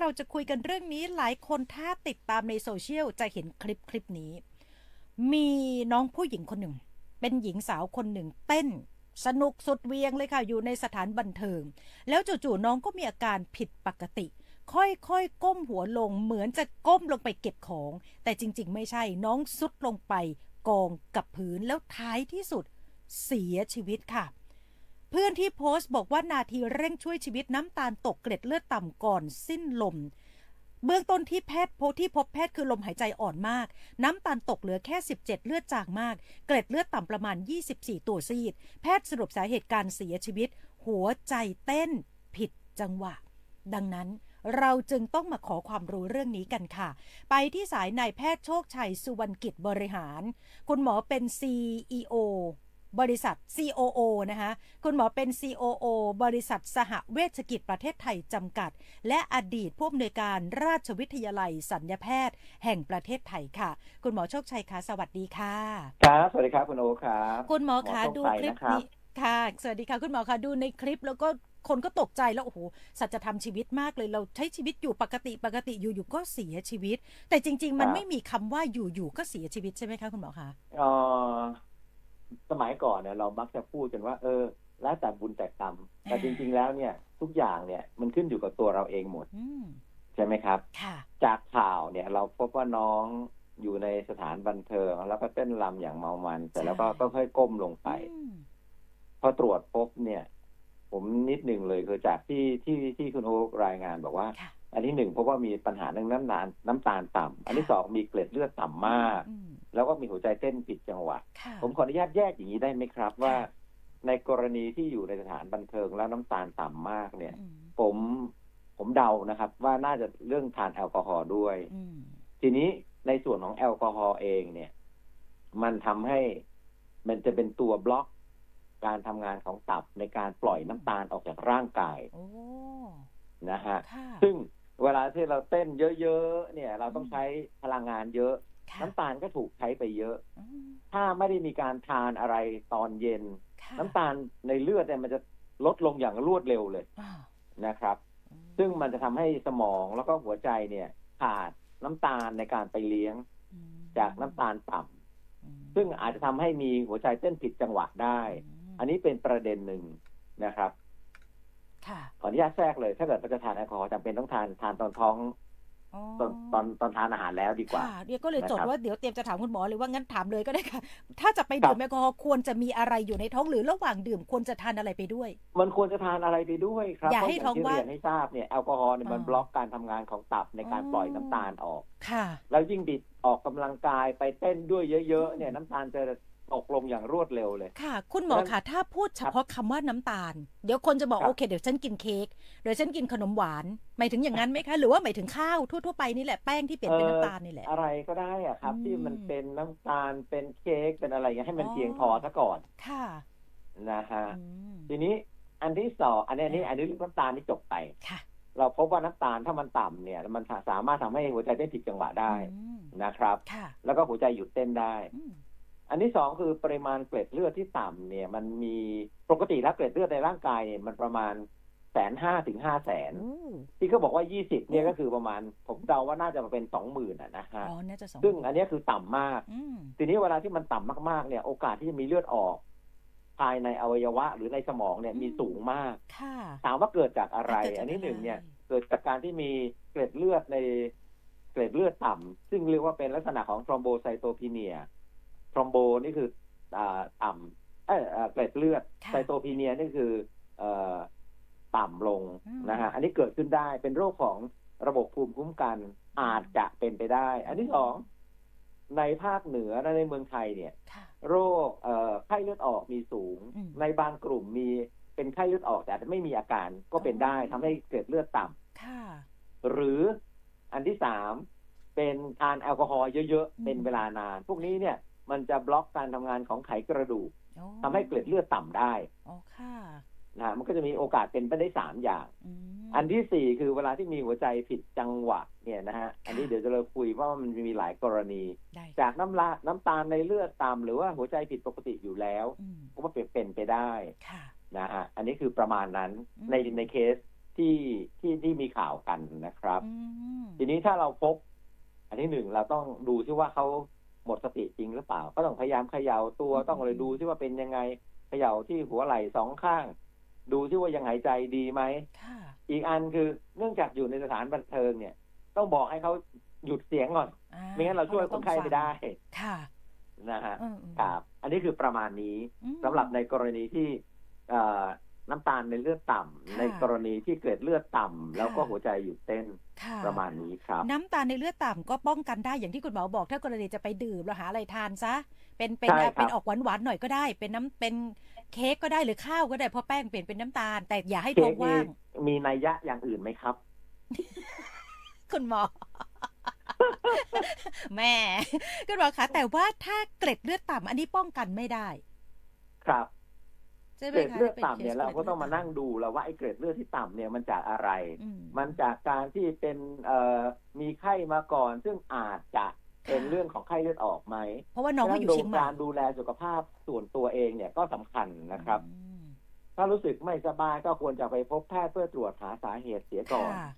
เราจะคุยกันเรื่องนี้หลายคนถ้าติดตามในโซเชียลจะเห็นคลิปคลิปนี้ มีน้องผู้หญิงคนหนึ่ง เป็นหญิงสาวคนหนึ่งเต้นสนุกสุดเวียงเลยค่ะ อยู่ในสถานบันเทิง แล้วจู่ๆน้องก็มีอาการผิดปกติ ค่อยๆ ก้มหัวลงเหมือนจะก้มลงไปเก็บของ แต่จริงๆ ไม่ใช่น้องซุดลงไปกองกับพื้นแล้วท้ายที่สุดเสียชีวิตค่ะ เพื่อนที่โพสต์บอกว่านาทีเร่งช่วยชีวิตน้ำตาลตกเกล็ดเลือดต่ำก่อนสิ้นลม เบื้องต้นที่แพทย์พบที่พบแพทย์คือลมหายใจอ่อนมาก น้ำตาลตกเหลือแค่ 17 เลือดจางมาก เกล็ดเลือดต่ำประมาณ 24 ตัวซีด แพทย์สรุปสาเหตุการเสียชีวิต หัวใจเต้นผิดจังหวะ ดังนั้นเราจึงต้องมาขอความรู้เรื่องนี้กันค่ะ ไปที่สายนายแพทย์โชคชัยสุวรรณกิจบริหาร คุณหมอเป็น CEO บริษัท COO นะคะคุณหมอเป็น COO บริษัทสหเวชกิจประเทศไทยจำกัด และอดีตผู้อำนวยการราชวิทยาลัยสัญญแพทย์ แห่งประเทศไทยค่ะ คุณหมอโชคชัยคะสวัสดีค่ะครับสวัสดีครับคุณโอคครับคุณหมอคะโชดูชัยคลิปนะครับนี้ค่ะ สวัสดีค่ะ คุณหมอคะดูในคลิปแล้วก็คนก็ตกใจแล้วโอ้โหสัจธรรมชีวิตมากเลยเราใช้ชีวิตอยู่ปกติปกติอยู่ๆก็เสียชีวิต แต่จริง ๆ มันไม่มีคำว่าอยู่ๆก็เสียชีวิตใช่ไหมคะคุณหมอคะเอ่อ สมัยก่อนเนี่ยเรามักจะพูดกันว่า เออ แล้วแต่บุญแต่กรรม แต่จริง ๆ แล้วเนี่ย ทุกอย่างเนี่ยมันขึ้นอยู่กับตัวเราเองหมดอืมใช่ไหมครับค่ะจากข่าวเนี่ย เราพบว่าน้องอยู่ในสถานบันเทิง แล้วก็เต้นรำอย่างเมามัน แต่แล้วก็ใช่ก็ค่อยก้มลงไปอืมพอตรวจพบเนี่ย ผมนิดหนึ่งเลยคือจากที่ที่ที่คุณโอครายงานบอกว่าค่ะอันที่หนึ่งพบว่ามีปัญหาเรื่องน้ำตาลน้ำตาลต่ำอันที่สองมีเกล็ดเลือดต่ำมากอืม แล้วก็มีหัวใจเต้นผิดจังหวะค่ะผมขออนุญาตแยกอย่างนี้ได้ไหมครับว่าค่ะในกรณีที่อยู่ในสถานบันเทิงแล้วน้ำตาลต่ำมากเนี่ยอืมผมผมเดานะครับ ว่าน่าจะเรื่องทานแอลกอฮอล์ด้วยอืมทีนี้ในส่วนของแอลกอฮอล์เองเนี่ย มันทำให้มันจะเป็นตัวบล็อกการทำงานของตับในการปล่อยน้ำตาลออกจากร่างกายโอ้นะฮะค่ะซึ่งเวลาที่เราเต้นเยอะ ๆ เนี่ย เราต้องอืมใช้พลังงานเยอะค่ะ น้ำตาลก็ถูกใช้ไปเยอะอืมถ้าไม่ได้มีการทานอะไรตอนเย็นค่ะน้ำตาลในเลือดเนี่ยมันจะลดลงอย่างรวดเร็วเลยอ่านะครับอืมซึ่งมันจะทำให้สมองแล้วก็หัวใจเนี่ยขาดน้ำตาลในการไปเลี้ยงอืมจากน้ำตาลต่ำอืมซึ่งอาจจะทำให้มีหัวใจเต้นผิดจังหวะได้มอันนี้เป็นประเด็นหนึ่งนะครับค่ะขออนุญาตแทรกเลย ถ้าเกิดเราจะทานแอลกอฮอล์จำเป็นต้องทานทานตอนท้องอ๋อ ตอนตอนตอนทานอาหารแล้วดีกว่าค่ะเดี๋ยวก็เลยจดนะครับว่าเดี๋ยวเตรียมจะถามคุณหมอเลยว่างั้นถามเลยก็ได้ค่ะ ถ้าจะไปดื่มครับแอลกอฮอล์ควรจะมีอะไรอยู่ในท้องหรือระหว่างดื่มควรจะทานอะไรไปด้วย มันควรจะทานอะไรไปด้วยครับอย่าเพราะให้อย่างท้องที่ว่างเรียนให้ทราบเนี่ยแอลกอฮอล์เนี่ยมันอ่าบล็อกการทำงานของตับในการอ๋อปล่อยน้ำตาลออกค่ะ แล้วยิ่งดิดออกกำลังกายไปเต้นด้วยเยอะๆเนี่ยน้ำตาลจะ ตกลงอย่างรวดเร็วเลย ค่ะ คุณหมอเพราะฉะนั้นค่ะ ถ้าพูดเฉพาะคำว่าน้ำตาล เดี๋ยวคนจะบอกครับโอเค เดี๋ยวฉันกินเค้กเดี๋ยวฉันกินขนมหวาน หมายถึงอย่างนั้นไหมคะ หรือว่าหมายถึงข้าวทั่วๆไปนี่แหละแป้งที่เปลี่ยนเป็นน้ำตาลนี่แหละ อะไรก็ได้อะครับอืมที่มันเป็นน้ำตาลเป็นเค้กเป็นอะไรอย่างเงี้ยให้มันอ๋อเพียงพอซะก่อน ค่ะ นะฮะอืมทีนี้อันที่สองอันนี้อันนี้อันนี้เรื่องน้ำตาลที่จบไปค่ะ เราพบว่าน้ำตาลถ้ามันต่ำเนี่ย มันสามารถทำให้หัวใจเต้นผิดจังหวะได้อืมนะครับค่ะแล้วก็หัวใจหยุดเต้นได้ อืมอันที่สองคือปริมาณเกล็ดเลือดที่ต่ำเนี่ย มันมีปกติแล้วเกล็ดเลือดในร่างกายเนี่ยมันประมาณแสนห้าถึงห้าแสนโอ้ที่เขาบอกว่ายี่สิบเนี่ยโอ้ก็คือประมาณ ผมเดาว่าน่าจะมาเป็นสองหมื่นอะนะฮะอ๋อน่าจะสองซึ่งอันเนี้ยคือต่ำมากอืมทีนี้เวลาที่มันต่ำมากๆ เนี่ย โอกาสที่จะมีเลือดออก ภายในอวัยวะหรือในสมองเนี่ยอืมมีสูงมากค่ะถามว่าเกิดจากอะไรเกิดจากอันนี้หนึ่งเนี่ยอะไรเกิดจากการที่มีเกล็ดเลือดในเกล็ดเลือดต่ำซึ่งเรียกว่าเป็นลักษณะของทรอมโบไซโตพีเนีย ทรอมโบนี่คืออ่าต่ำเอยเอ่อเกล็ดเลือดค่ะไซโตพีเนียนี่คือเอ่อต่ำลงอืมนะฮะอันนี้เกิดขึ้นได้เป็นโรคของระบบภูมิคุ้มกันอาจจะเป็นไปได้ อันที่สองในภาคเหนือและในเมืองไทยเนี่ยค่ะโรคเอ่อไข้เลือดออกมีสูงอืมในบางกลุ่มมีเป็นไข้เลือดออกแต่อาจจะไม่มีอาการก็เป็นได้อ๋อทำให้เกิดเลือดต่ำค่ะหรืออันที่สามเป็นทานแอลกอฮอล์เยอะอืมๆเป็นเวลานาน พวกนี้เนี่ย มันจะบล็อกการทำงานของไขกระดูกอ๋อทำให้เกล็ดเลือดต่ำได้อ๋อค่ะนะฮะมันก็จะมีโอกาสเป็นไปได้สามอย่างอืมอันที่สี่คือเวลาที่มีหัวใจผิดจังหวะเนี่ยนะฮะ อันนี้ค่ะเดี๋ยวจะเราคุยเพราะว่ามันมีหลายกรณีได้จากน้ำลาน้ำตาลในเลือดต่ำหรือว่าหัวใจผิดปกติอยู่แล้วอืมก็ว่าเป็นเป็นไปได้ค่ะนะฮะ อันนี้คือประมาณนั้นอืมในในเคสที่ที่ที่มีข่าวกันนะครับอืมทีนี้ถ้าเราพบ อันที่หนึ่งเราต้องดูที่ว่าเขา หมดสติจริงหรือเปล่า ก็ต้องพยายามเขย่าตัวต้องเลยดูที่ว่าเป็นยังไงเขย่าที่หัวไหล่สองข้าง ดูที่ว่ายังหายใจดีไหมค่ะอีกอันคือเนื่องจากอยู่ในสถานบันเทิงเนี่ย ต้องบอกให้เขาหยุดเสียงก่อนอ่ไม่งั้นเราช่วยคนไข้ไม่ได้ค่ะนะฮะอืมอืมครับอันนี้คือประมาณนี้อืมสำหรับในกรณีที่เอ่อน้ำตาลในเลือดต่ำค่ะในกรณีที่เกล็ดเลือดต่ำแล้วก็ค่ะหัวใจหยุดเต้นค่ะ ประมาณนี้ครับ น้ำตาลในเลือดต่ำก็ป้องกันได้อย่างที่คุณหมอบอก ถ้ากรณีจะไปดื่มแล้วหาอะไรทานซะ เป็นเป็นใช่ครับเป็นออกหวานหวานๆหน่อยก็ได้ เป็นน้ำเป็นเค้กก็ได้หรือข้าวก็ได้เพราะแป้งเปลี่ยนเป็นน้ำตาล แต่อย่าให้เค้ท้อกงมีว่าง มีนัยยะอย่างอื่นไหมครับ คุณหมอแม่คุณหมอคะแต่ว่าถ้าเกล็ดเลือดต่ำอันนี้ป้องกันไม่ได้ ครับใช่ไหม เกล็ดคะเลือดป็ต่ำเนี่ยคสเราก็ต้องล็มาดนั่งดูแล้วว่าไอ้เกล็ดเลือดที่ต่ำเนี่ยมันจากอะไรอืมมันจากการที่เป็นเอ่อมีไข้มาก่อน ซึ่งอาจจะเป็นค่ะเรื่องของไข้เลือดออกไหมเพราะว่าน้องเขาอยู่เชียงใหม่การดูแลสุขภาพส่วนตัวเองเนี่ยก็สำคัญนะครับอืมถ้ารู้สึกไม่สบายก็ควรจะไปพบแพทย์เพื่อตรวจหาสาเหตุเสียก่อนค่ะ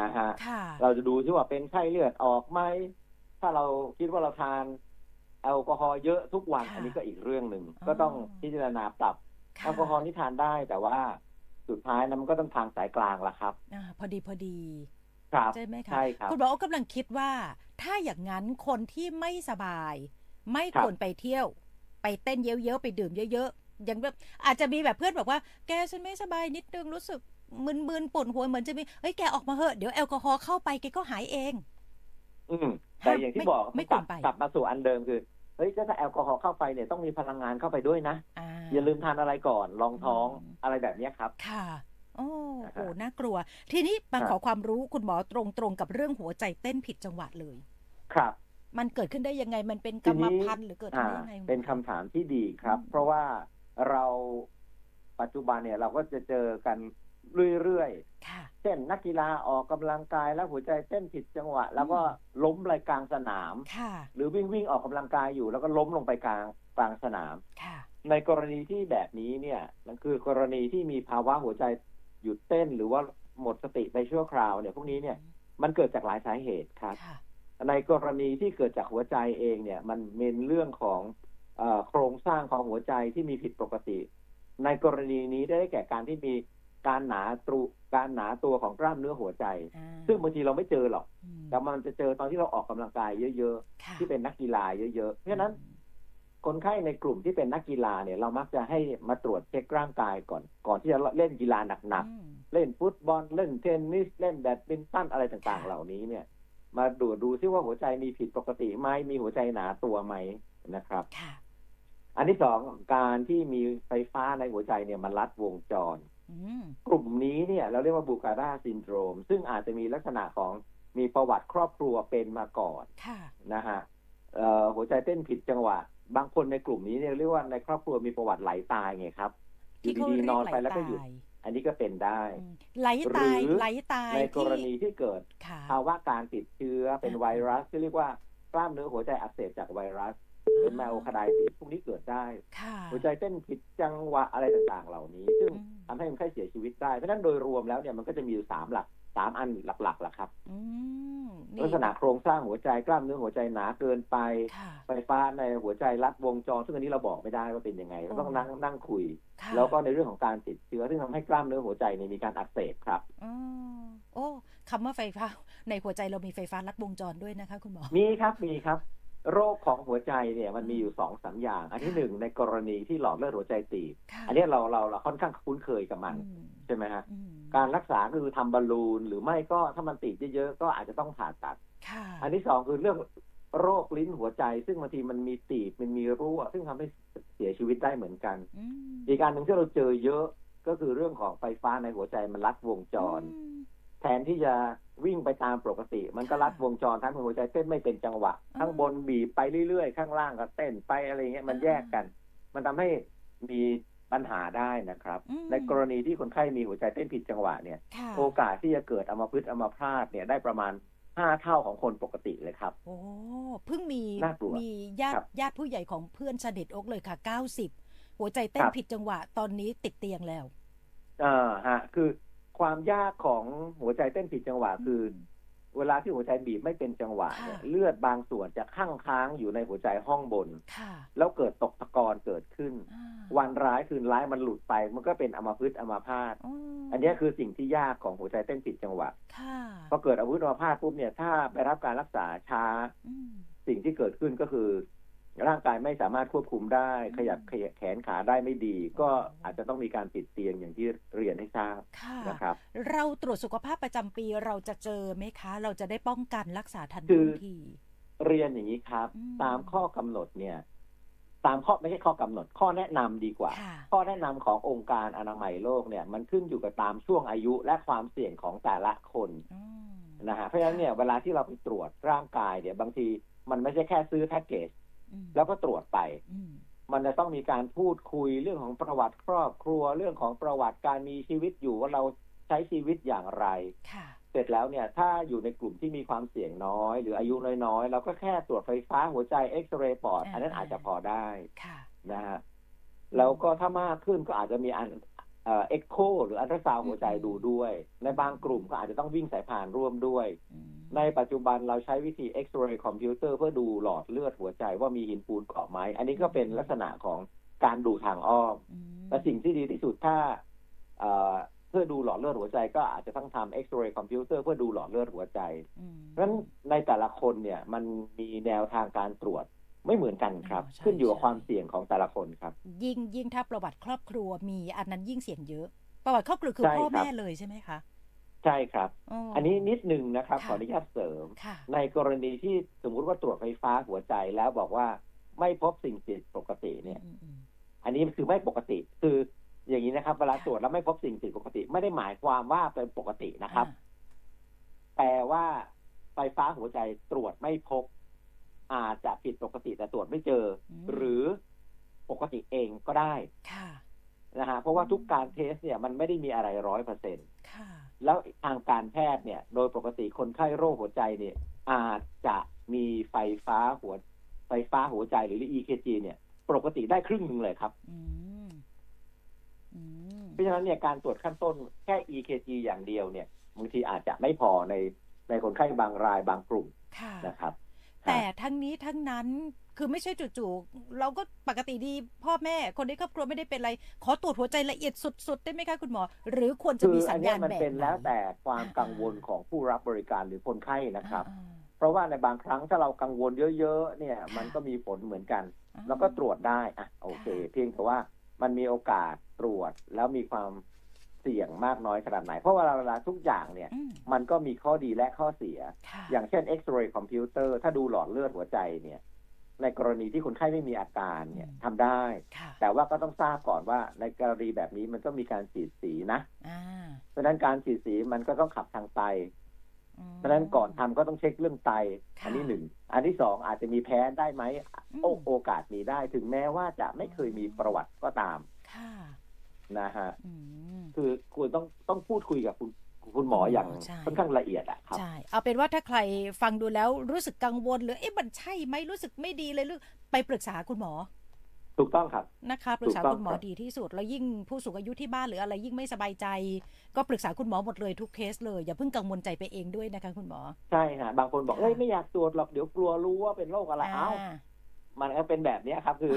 นะฮะค่ะเราจะดูที่ว่าเป็นไข้เลือดออกไหมถ้าเราคิดว่าเราทานแอลกอฮอล์เยอะทุกวันค่ะอันนี้ก็อีกเรื่องหนึ่งอ๋อก็ต้องพิจารณาปรับค่ะ แอลกอฮอล์นี่ทานได้แต่ว่าสุดท้ายนะมันก็ต้องทางสายกลางละครับอ่าพอดีพอดีครับใช่ไหมคะใช่ครับคุณหมอโอ๊คกำลังคิดว่า ถ้าอย่างนั้นคนที่ไม่สบาย ไม่ครัคบวรไปเที่ยว ไปเต้นเยอะๆไปดื่มเยอะๆอย่างแบบอาจจะมีแบบเพื่อนบอกว่า แกฉันไม่สบายนิดนึงรู้สึกมึนๆปวดหัวเหมือนจะมีเฮ้ยแกออกมาเหอะเดี๋ยวแอลกอฮอล์เข้าไปแกก็หายเอง อืมแต่อย่างที่บอกไม่กลับไม่ควรไปกลับมาสู่อันเดิมคือเฮ้ยถ้าแอลกอฮอล์เข้าไปเนี่ยต้องมีพลังงานเข้าไปด้วยนะอ่า อย่าลืมทานอะไรก่อนรองท้องอืมอะไรแบบเนี้ยครับ ค่ะโอ้นะโหฮะน่ากลัว ทีนี้มาครับขอความรู้คุณหมอตรงๆกับเรื่องหัวใจเต้นผิดจังหวะเลย ครับ มันเกิดขึ้นได้ยังไงมันเป็นกทีรรมนี้พันธุ์หรือเกิดขึ้อ่านได้ยังไงเป็นคำถามที่ดีครับอืมเพราะว่าเราปัจจุบันเนี่ยเราก็จะเจอกันเรื่อยค่ะๆเช่นนักกีฬาออกกำลังกายแล้วหัวใจเต้นผิดจังหวะ แล้วก็ล้มรายกลางสนามค่ะหรือวิ่งวิ่งออกกำลังกายอยู่ แล้วก็ล้มลงไปกลางกลางสนามค่ะ ในกรณีที่แบบนี้เนี่ยมันคือกรณีที่มีภาวะหัวใจหยุดเต้นหรือว่าหมดสติไปชั่วคราวเนี่ยพวกนี้เนี่ยมันเกิดจากหลายสาเหตุครับค่ะในกรณีที่เกิดจากหัวใจเองเนี่ยมันเป็นเรื่องของเออโครงสร้างของหัวใจที่มีผิดปกติ ในกรณีนี้ได้แก่การที่มีการหนาตรูการหนาตัวของกล้ามเนื้อหัวใจอ่าซึ่งบางทีเราไม่เจอหรอกอืมแต่มันจะเจอตอนที่เราออกกำลังกายเยอะค่ะๆ ที่เป็นนักกีฬาเยอะๆ เพราะฉะนั้น คนไข้ในกลุ่มที่เป็นนักกีฬาเนี่ยเรามักจะให้มาตรวจเช็คร่างกายก่อน ก่อนที่จะเล่นกีฬาหนักอืมๆเล่นฟุตบอล เล่นเทนนิส เล่นแบดมินตันอะไรต่างค่ะๆเหล่านี้เนี่ย มาดูดูซิว่าหัวใจมีผิดปกติไหมมีหัวใจหนาตัวไหมนะครับค่ะอันที่สองการที่มีไฟฟ้าในหัวใจเนี่ยมันลัดวงจรอืมกลุ่มนี้เนี่ย เราเรียกว่าบูการาซินโดรม ซึ่งอาจจะมีลักษณะของมีประวัติครอบครัวเป็นมาก่อนค่ะนะฮะเอ่อหัวใจเต้นผิดจังหวะ บางคนในกลุ่มนี้เนี่ยเรียกว่าในครอบครัวมีประวัติไหลตายไงครับอที่ยู่เขาดีเรียๆนอนไหลไปแล้วก็ตาหยุดยอันนี้ก็เป็นได้อืมไหลตายหรือไหลตายในกที่รณีที่เกิดค่ะภาวะการติดเชื้อเป็นอ่าไวรัสที่เรียกว่ากล้ามเนื้อหัวใจอักเสบจากไวรัส เป็นไมโอคาไดติสพวกนี้เกิดได้ค่ะหัวใจเต้นผิดจังหวะอะไรต่างๆ เหล่านี้ ซึ่งอืมทำให้คนไข้เสียชีวิตได้ เพราะฉะนั้นโดยรวมแล้วเนี่ยมันก็จะมีอยู่สามหลัก สามอันหลักๆแหละครับอืมนี่ลักษณะโครงสร้างหัวใจกล้ามเนื้อหัวใจหนาเกินไปค่ะไฟฟ้าในหัวใจลัดวงจรซึ่งอันนี้เราบอกไม่ได้ว่าเป็นยังไงเราต้องนั่งนั่งคุยค่ะแล้วก็ในเรื่องของการติดเชื้อซึ่งทำให้กล้ามเนื้อหัวใจเนี่ยมีการอักเสบครับอ๋อโอ้คำว่าไฟฟ้าในหัวใจเรามีไฟฟ้าลัดวงจรด้วยนะคะ คุณหมอ มีครับมีครับ โรคของหัวใจเนี่ยมันมีอยู่สองสามอย่าง อันที่หนึ่งในกรณีที่หลอดเลือดหัวใจตีบค่ะอันนี้เราเราเราค่อนข้างคุ้นเคยกับมัน อืมใช่ไหมฮะอืมการรักษาก็คือทำบอลลูนหรือไม่ก็ถ้ามันติดเยอะๆก็อาจจะต้องผ่าตัด ค่ะอันที่สองคือเรื่องโรคลิ้นหัวใจ ซึ่งบางทีมันมีตีบมันมีรั่วซึ่งทำให้เสียชีวิตได้เหมือนกัน อืมอีกการหนึ่งที่เราเจอเยอะก็คือเรื่องของไฟฟ้าในหัวใจมันลัดวงจรอืม แทนที่จะวิ่งไปตามปกติ มันก็ค่ะลัดวงจรทำให้หัวใจเต้นไม่เป็นจังหวะอ่าข้างบนบีบไปเรื่อยๆ ข้างล่างก็เต้นไปอะไรเงี้ยมันอ่าแยกกัน มันทำให้มีปัญหาได้นะครับอืมในกรณีที่คนไข้มีหัวใจเต้นผิดจังหวะเนี่ยค่ะโอกาสที่จะเกิดอัมพฤกษ์อัมพาตเนี่ยได้ประมาณห้าเท่าของคนปกติเลยครับ โอ้เพิ่งมีน่ากลัวมีญาครัติบญาติผู้ใหญ่ของเพื่อนสนิทอกเลยค่ะ90หัวใจเต้นครับผิดจังหวะ ตอนนี้ติดเตียงแล้วอ่าฮะ คือ ความยากของหัวใจเต้นผิดจังหวะคือ เวลาที่หัวใจบีบไม่เป็นจังหวะเนี่ยค่ะเลือดบางส่วนจะข้างค้างอยู่ในหัวใจห้องบนค่ะแล้วเกิดตกตะกอนเกิดขึ้นอ่าวันร้ายคืนร้ายมันหลุดไป มันก็เป็นอัมพฤกษ์อัมพาตอืมอันเนี้ยคือสิ่งที่ยากของหัวใจเต้นผิดจังหวะค่ะพอเกิดอัมพฤกษ์อัมพาตปุ๊บเนี่ยถ้าไปรับการรักษาช้าอืมสิ่งที่เกิดขึ้นก็คือ ร่างกายไม่สามารถควบคุมได้อืมขยับขยแขนขาได้ไม่ดี ก็อาจจะต้องมีการติดเตียงอย่างที่เรียนให้ทราบค่ะนะครับ เราตรวจสุขภาพประจำปีเราจะเจอไหมคะ เราจะได้ป้องกันรักษาทันคืท่วองทีเรียนอย่างนี้ครับอืมตามข้อกำหนดเนี่ย ตามข้อไม่ใช่ข้อกำหนด ข้อแนะนำดีกว่าค่ะข้อแนะนำขององค์การอนามัยโลกเนี่ย มันขึ้นอยู่กับตามช่วงอายุและความเสี่ยงของแต่ละคนอืมนะฮะเพราะฉะนั้นเนี่ยเวลาที่เราไปตรวจร่างกายเนี่ยบางทีมันไม่ใช่แค่ซื้อแพ็กเกจอืม แล้วก็ตรวจไปอืมมันจะต้องมีการพูดคุยเรื่องของประวัติครอบครัวเรื่องของประวัติการมีชีวิตอยู่ว่าเราใช้ชีวิตอย่างไรค่ะเสร็จแล้วเนี่ยถ้าอยู่ในกลุ่มที่มีความเสี่ยงน้อย หรืออายุน้อยๆ เราก็แค่ตรวจไฟฟ้าหัวใจเอ็กซเรย์ปอดอ่าอันนั้นอาจจะพอได้ค่ะนะฮะแล้วก็ถ้ามากขึ้นก็อาจจะมีอันเอ็กโคหรืออัลตราซาวด์หัวใจดูด้วย ในบางกลุ่มก็อาจจะต้องวิ่งสายพานร่วมด้วยอืม ในปัจจุบันเราใช้วิธีเอ็กซเรย์คอมพิวเตอร์เพื่อดูหลอดเลือดหัวใจว่ามีหินปูนเกาะไหม อันนี้ก็เป็นลักษณะของการดูทางอ้อมอืมแต่สิ่งที่ดีที่สุดถ้าเอ่อเพื่อดูหลอดเลือดหัวใจก็อาจจะต้องทำเอ็กซเรย์คอมพิวเตอร์เพื่อดูหลอดเลือดหัวใจอืมเพราะฉะนั้นในแต่ละคนเนี่ยมันมีแนวทางการตรวจไม่เหมือนกันครับอ๋อใช่ขึ้นอยู่กับใช่ความเสี่ยงของแต่ละคนครับ ยิ่งยิ่งถ้าประวัติครอบครัวมีอันนั้นยิ่งเสี่ยงเยอะ ประวัติครอบครัวคือใช่พ่อครับแม่เลยใช่ไหมคะ ใช่ครับ อันนี้นิดนึงนะครับค่ะขออนุญาตเสริมค่ะในกรณีที่สมมุติว่าตรวจไฟฟ้าหัวใจแล้วบอกว่าไม่พบสิ่งผิดปกติเนี่ยอืมอืมอันนี้คือไม่ปกติ คืออย่างนี้นะครับ เวลาตรวจแล้วไม่พบสิ่งผิดปกติ ไม่ได้หมายความว่าเป็นปกตินะครับ แปลว่าไฟฟ้าหัวใจตรวจไม่พบ อาจจะผิดปกติแต่ตรวจไม่เจออมหรือปกติเองก็ได้ค่ะนะฮะเพราะว่าทุกการเทสเนี่ยมันไม่ได้มีอะไรร้อยเปอร์เซ็นค่ะ แล้วทางการแพทย์เนี่ย โดยปกติคนไข้โรคหัวใจเนี่ย อาจจะมีไฟฟ้าหัว ไฟฟ้าหัวใจหรือ EKG เนี่ย ปกติได้ครึ่งหนึ่งเลยครับอืมอืมเพราะฉะนั้นเนี่ยการตรวจขั้นต้นแค่ EKG อย่างเดียวเนี่ยบางทีอาจจะไม่พอในในคนไข้บางรายบางกลุ่มค่ะนะครับ แต่ทั้งนี้ทั้งนั้นคือไม่ใช่จู่ๆเราก็ปกติดีพ่อแม่คนในครอบครัวไม่ได้เป็นอะไร ขอตรวจหัวใจละเอียดสุดๆ ได้ไหมคะคุณหมอ หรือควรจะคือมีอัสันญเนี้ญายณมันแบบเป็นแล้วไหแต่ความกังวลของผู้รับบริการหรือคนไข้นะครับอ่าเพราะว่าในบางครั้งถ้าเรากังวลเยอะๆเนี่ย มันก็มีผลเหมือนกันอ่าแล้วก็ตรวจได้อะโอเค เพียงแต่ว่ามันมีโอกาสตรวจแล้วมีความ เสี่ยงมากน้อยขนาดไหน เพราะว่าเวลาทุกอย่างเนี่ย อืมมันก็มีข้อดีและข้อเสีย ค่ะอย่างเช่นเอ็กซเรย์คอมพิวเตอร์ถ้าดูหลอดเลือดหัวใจเนี่ย ในกรณีที่คนไข้ไม่มีอาการเนี่ยอืมทำได้ ค่ะแต่ว่าก็ต้องทราบก่อนว่าในกรณีแบบนี้มันก็มีการฉีดสีนะ อ่าเพราะฉะนั้นการฉีดสีมันก็ต้องขับทางไต อืม เพราะฉะนั้นก่อนทำก็ต้องเช็คเรื่องไต ค่ะ อันนี้หนึ่ง อันที่สองอาจจะมีแพ้ได้ไหมอืมโอโอกาสมีได้ ถึงแม้ว่าจะไม่เคยมีประวัติก็ตาม ค่ะ นะฮะอืมคือคุณต้องต้องพูดคุยกับคุณคุณหมออย่างใช่ค่อนข้างละเอียดอะครับใช่เอาเป็นว่าถ้าใครฟังดูแล้วรู้สึกกังวลหรือเอ๊ะมันใช่ไหมรู้สึกไม่ดีเลยหรือไปปรึกษาคุณหมอ ถูกต้องครับนะคะปรึกษาถูกต้องคุณหมอครับดีที่สุด แล้วยิ่งผู้สูงอายุที่บ้านหรืออะไรยิ่งไม่สบายใจ ก็ปรึกษาคุณหมอหมดเลยทุกเคสเลย อย่าเพิ่งกังวลใจไปเองด้วยนะคะคุณหมอ ใช่ฮะบางคนบอกค่ะเอ้ยไม่อยากตรวจหรอกเดี๋ยวกลัวรู้ว่าเป็นโรคอะไรเอ้าอ่ามันก็เป็นแบบเนี้ยครับ คือ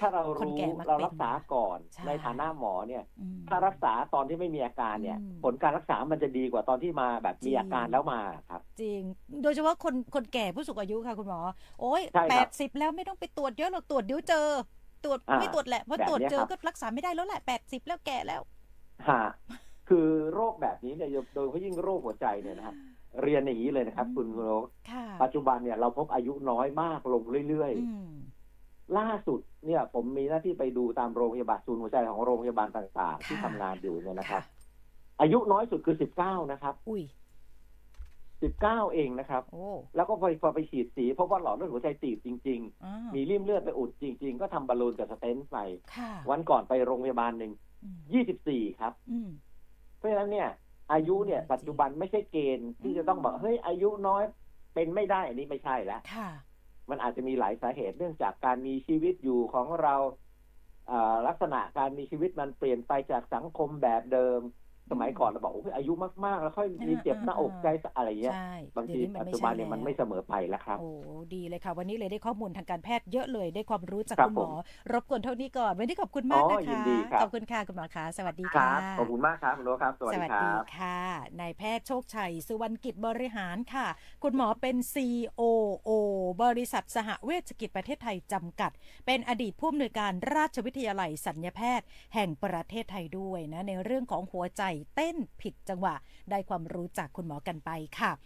ถ้าเราคนรู้แก่มักเราเป็นรักษาก่อนใช่ ในฐานะหมอเนี่ย อืม ถ้ารักษาตอนที่ไม่มีอาการเนี่ย อืมผลการรักษามันจะดีกว่าตอนที่มาแบบจริมีงอาการแล้วมาครับ จริง โดยเฉพาะคนคนแก่ผู้สูงอายุค่ะคุณหมอ โอ้ยใช่ครับแปดสิบแล้วไม่ต้องไปตรวจเยอะหรอกตรวจเดี๋ยวเจอ ตรวจอ่าไม่ตรวจแหละเพราะแบบตรวจเนี้ยเจอครับ ก็รักษาไม่ได้แล้วแหละแปดสิบแล้วแก่แล้ว ฮะคือโรคแบบนี้เนี่ยโดยเฉพาะยิ่งโรคหัวใจเนี่ยนะครับเรียนอย่างนี้เลยนะครับอืมคุณโรกค่ะปัจจุบันเนี่ยเราพบอายุน้อยมากลงเรื่อย อืมๆ ล่าสุดเนี่ยผมมีหน้าที่ไปดูตามโรงพยาบาลศูนย์หัวใจของโรงพยาบาลต่างๆ ที่ทำงานอยู่เนี่ยนะครับ อายุน้อยสุดคือสิบเก้านะครับ อุ้ยสิบเก้าเองนะครับโอ้แล้วก็พอพอไปฉีดสีเพราะว่าหลอดเลือดหัวใจตีบจริงอ่าๆมีริ่มเลือดไปอุดจริง ๆ ก็ทำบอลลูนกับสเตนต์ไปค่ะวันก่อนไปโรงพยาบาลหนึ่งอืมยี่สิบสี่ครับอืมเพราะฉะนั้นเนี่ย อายุเนี่ย ปัจจุบันไม่ใช่เกณฑ์ที่จะต้องบอกเฮ้ยอายุน้อยเป็นไม่ได้อันนี้ไม่ใช่แล้วค่ะ มันอาจจะมีหลายสาเหตุเนื่องจากการมีชีวิตอยู่ของเราลักษณะการมีชีวิตมันเปลี่ยนไปจากสังคมแบบเดิม สมัยก่อนเราบอกโอ้ยอายุมากๆ แล้วค่อยมีเจ็บหน้าอกใจอะไรเงี้ยใช่บางทีเดี๋ยวปัจนี้จุบันเนี่ยใช่มันไม่แล้วเสมอไปแล้วครับโอ้ดีเลยค่ะ วันนี้เลยได้ข้อมูลทางการแพทย์เยอะเลยได้ความรู้จากครับคุณหมอ รบกวนเท่านี้ก่อน วันนี้ขอบคุณมากอ๋อนะยิคะนดีครับขอบคุณค่ะคุณหมอคะสวัสดีคค่ะรับขอบคุณมากครับคุณโรสครับสวัสสดีวัสคดีรับค่ะนายแพทย์โชคชัย สุวรรณกิจบริหารค่ะ คุณหมอเป็น COO บริษัทสหเวชกิจประเทศไทยจำกัด เป็นอดีตผู้อำนวยการราชวิทยาลัยสัญญแพทย์ แห่งประเทศไทยด้วยนะในเรื่องของหัวใจเต้นผิดจังหวะ ได้ความรู้จากคุณหมอกันไปค่ะ